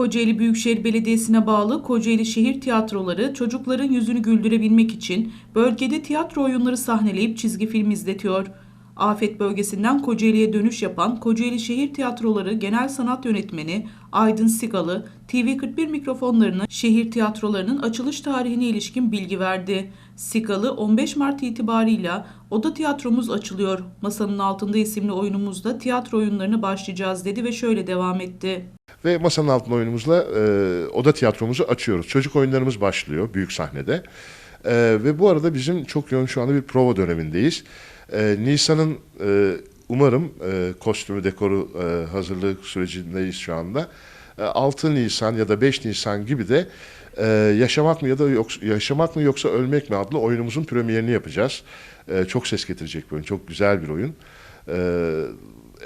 Kocaeli Büyükşehir Belediyesi'ne bağlı Kocaeli Şehir Tiyatroları çocukların yüzünü güldürebilmek için bölgede tiyatro oyunları sahneleyip çizgi film izletiyor. Afet bölgesinden Kocaeli'ye dönüş yapan Kocaeli Şehir Tiyatroları Genel Sanat Yönetmeni Aydın Sigalı, TV41 mikrofonlarına şehir tiyatrolarının açılış tarihine ilişkin bilgi verdi. Sigalı 15 Mart itibarıyla Oda Tiyatromuz açılıyor. Masanın altında isimli oyunumuzda tiyatro oyunlarına başlayacağız dedi ve şöyle devam etti. Ve masanın altında oyunumuzla e, oda tiyatromuzu açıyoruz. Çocuk oyunlarımız başlıyor büyük sahnede. E, ve bu arada bizim çok yoğun şu anda bir prova dönemindeyiz. E, Nisan'ın e, umarım e, kostümü, dekoru e, hazırlık sürecindeyiz şu anda. E, 6 Nisan ya da 5 Nisan gibi de e, Yaşamak mı ya da yoksa, Yaşamak mı yoksa Ölmek mi adlı oyunumuzun premierini yapacağız. E, çok ses getirecek bir oyun, çok güzel bir oyun. E,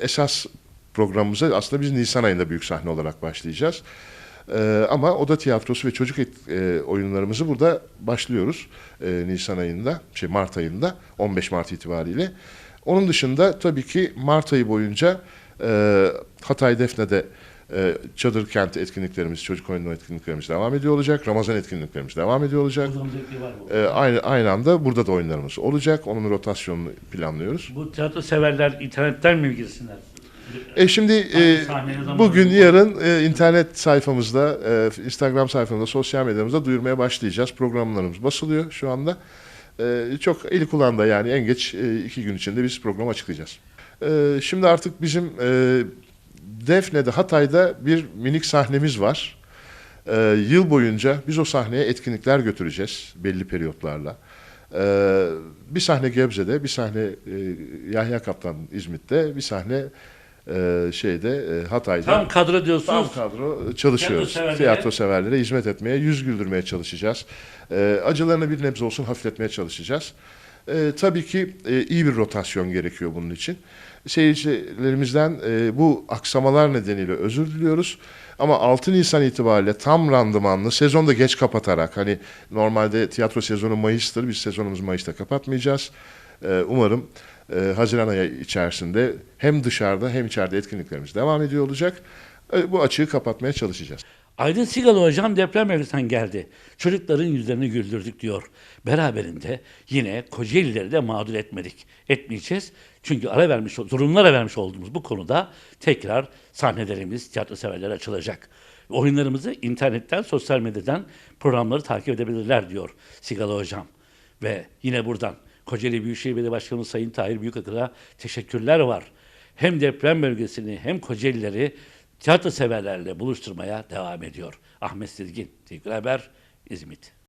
esas programımıza aslında biz Nisan ayında büyük sahne olarak başlayacağız. Ee, ama oda tiyatrosu ve çocuk et, e, oyunlarımızı burada başlıyoruz e, Nisan ayında, şey Mart ayında, 15 Mart itibariyle. Onun dışında tabii ki Mart ayı boyunca e, Hatay Defne'de e, çadır kent etkinliklerimiz, çocuk oyunu etkinliklerimiz devam ediyor olacak. Ramazan etkinliklerimiz devam ediyor olacak. E, aynı aynı anda burada da oyunlarımız olacak. Onun rotasyonunu planlıyoruz. Bu tiyatro severler internetten mi bilgisinler? E şimdi e, bugün yarın e, internet sayfamızda, e, Instagram sayfamızda, sosyal medyamızda duyurmaya başlayacağız. Programlarımız basılıyor şu anda. E, çok eli kulağında yani en geç e, iki gün içinde biz programı açıklayacağız. E, şimdi artık bizim e, Defne'de, Hatay'da bir minik sahnemiz var. E, yıl boyunca biz o sahneye etkinlikler götüreceğiz belli periyotlarla. E, bir sahne Gebze'de, bir sahne e, Yahya Kaptan İzmit'te, bir sahne e, şeyde e, Hatay'da. Tam kadro diyorsunuz. Tam kadro çalışıyoruz. Tiyatro severlere- Tiyatro severlere hizmet etmeye, yüz güldürmeye çalışacağız. E, acılarını bir nebze olsun hafifletmeye çalışacağız. E, tabii ki e, iyi bir rotasyon gerekiyor bunun için. Seyircilerimizden e, bu aksamalar nedeniyle özür diliyoruz. Ama 6 Nisan itibariyle tam randımanlı, sezonda geç kapatarak, hani normalde tiyatro sezonu Mayıs'tır, biz sezonumuzu Mayıs'ta kapatmayacağız. E, umarım e, Haziran ayı içerisinde hem dışarıda hem içeride etkinliklerimiz devam ediyor olacak. E, bu açığı kapatmaya çalışacağız. Aydın Sigalı hocam deprem bölgesinden geldi. Çocukların yüzlerini güldürdük diyor. Beraberinde yine Kocaeli'leri de mağdur etmedik. Etmeyeceğiz. Çünkü ara vermiş, durumlara vermiş olduğumuz bu konuda tekrar sahnelerimiz tiyatro severlere açılacak. Oyunlarımızı internetten, sosyal medyadan programları takip edebilirler diyor Sigalı hocam. Ve yine buradan Kocaeli Büyükşehir Belediye Başkanı Sayın Tahir Büyükakır'a teşekkürler var. Hem deprem bölgesini hem Kocaeli'leri tiyatro severlerle buluşturmaya devam ediyor. Ahmet Silgin, Tekrar Haber, İzmit.